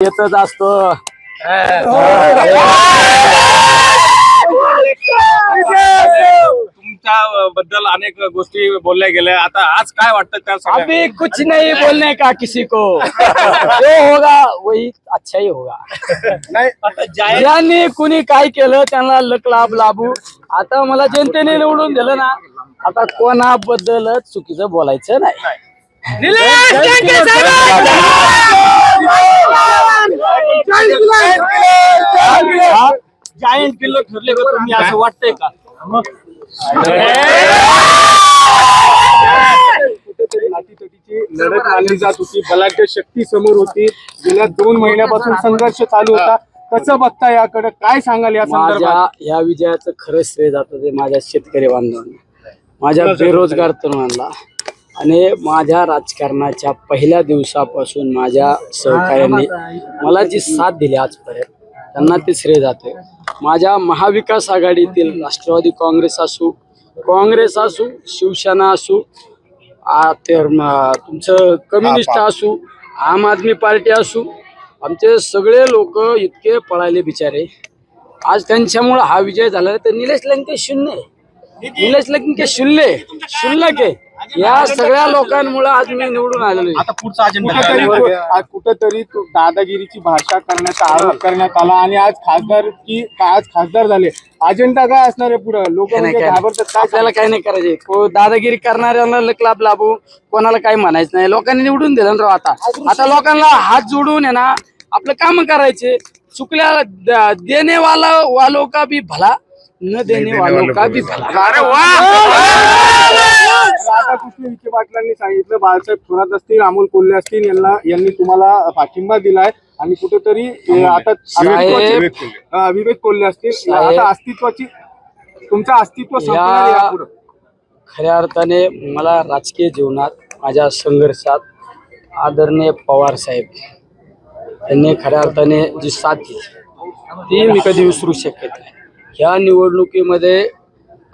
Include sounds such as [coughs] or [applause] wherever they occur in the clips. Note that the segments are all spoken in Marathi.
येतच असतो. तुमच्या बद्दल अनेक गोष्टी बोलल्या गेल्या. आता आज काय वाटतं त्या सगळ्या? अभी कुछ नहीं बोलने का किसी को। जो होगा वही अच्छा ही होगा। नाही. ज्यांनी कुणी काय केलं त्यांना लक लाभ लाभू. आता मला जनतेने निवडून दिलं ना आता कोणाबद्दलच चुकीचं बोलायचं नाही. किल्लो ठरले का तुम्ही असं वाटतंय का? कुठेतरी अटीतटीची लढत मानली जात होती. बलाढ्य शक्ती समोर होती. गेल्या दोन महिन्यापासून संघर्ष चालू होता. कसं बघता याकडे? काय सांगाल या माझ्या संदर्भात? या विजयाचं खरं श्रेय जातं ते माझ्या शेतकरी बांधवांना. माझ्या बेरोजगार तरुणांना. आणि माझ्या राजकारणाच्या पहिल्या दिवसापासून माझ्या सहकार्याने मला जी साथ दिली आजपर्यंत त्यांना ते श्रेय जाते. माझ्या महाविकास आघाडीतील राष्ट्रवादी काँग्रेस असू काँग्रेस असू शिवसेना असू तर तुमचं कम्युनिस्ट असू आम आदमी पार्टी असू आमचे सगळे लोक इतके पळाले बिचारे. आज त्यांच्यामुळं हा विजय झाला तर निलेश लंके शून्य निलेश लंके शून्य शुल्लक आहे या सगळ्या लोकांमुळे आज मी निवडून आलेलो आहे. आता पुढचा अजेंडा कुठेतरी आज कुठेतरी तो दादागिरीची भाषा करण्याचा आरोप करण्यात आला आणि आज खासदार की आज खासदार झाले. अजेंडा काय असणार आहे पुढे? लोक काय नाही, म्हणजे काय. घाबरतात. काय आपल्याला काही नाही करायचे. को दादागिरी करणाऱ्यांना लक लाभ लाभू. कोणाला काही म्हणायचं नाही. लोकांनी निवडून दिलं ना राव आता. आता लोकांना हात जोडून आहे ना आपलं काम करायचे. चुकल्या द- देने वाला वालों का भी भला न देने वालों का भी भला. राधाकृष्ण विखे पाटलांनी सांगितलं बाळासाहेब थोरात असतील अमोल कोल्हे असतील यांना यांनी तुम्हाला पाठिंबा दिलाय. आणि कुठेतरी आता साहेब- अं, विवेक कोल्हे असतील. साहेब- आता अस्तित्वाची तुमचं अस्तित्व संपणार या- यापुढं. खऱ्या अर्थाने मला राजकीय जीवनात माझ्या संघर्षात आदरणीय पवार साहेब यांनी खऱ्या अर्थाने जी साथ दिली ती मी कधी विसरू शकत नाही. ह्या निवडणुकीमध्ये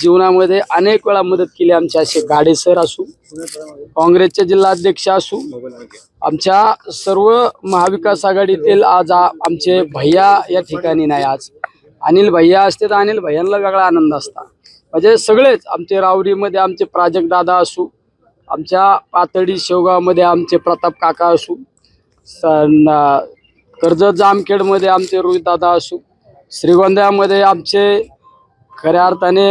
जीवनामध्ये अनेक वेळा मदत केली आमचे असे गाडे सर असू काँग्रेसचे जिल्हाध्यक्ष असू आमच्या सर्व महाविकास आघाडीतील आज आमचे भैया या ठिकाणी नाही आज. अनिल भैया असते तर अनिल भैयांना वेगळा आनंद असता. म्हणजे सगळेच आमचे रावरीमध्ये आमचे प्राजक्त दादा असू आमच्या पातळी शेवगावमध्ये आमचे प्रताप काका असू स- कर्जत जामखेडमध्ये आमचे रोहित दादा असू श्रीगोंद्यामध्ये आमचे खऱ्या अर्थाने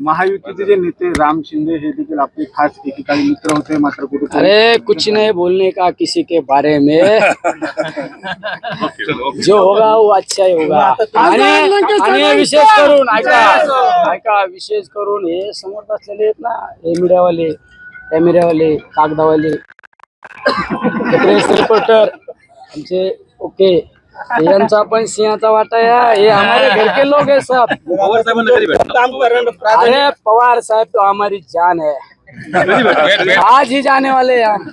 महायुतीचे जे नेते राम शिंदे हे देखील आपले खास एकेकाळी मित्र होते मात्र कुठेतरी अरे कुछ नहीं बोलने का किसी के बारे में। जो होगा वो अच्छा ही होगा। आणि आणि विशेष करून ऐका ऐका विशेष करून हे समोर बसलेले आहेत ना हे मीडियावाले कॅमेऱ्यावाले कागदावाले. [coughs] प्रेस रिपोर्टर आमचे ओके. यांचा पण सिंहाचा वाटा है ये हमारे घर के लोग है सब. पवार साहेबांना कधी भेटणार अरे पवार साहब तो हमारी जान है. [laughs] आज ही जाने वाले हम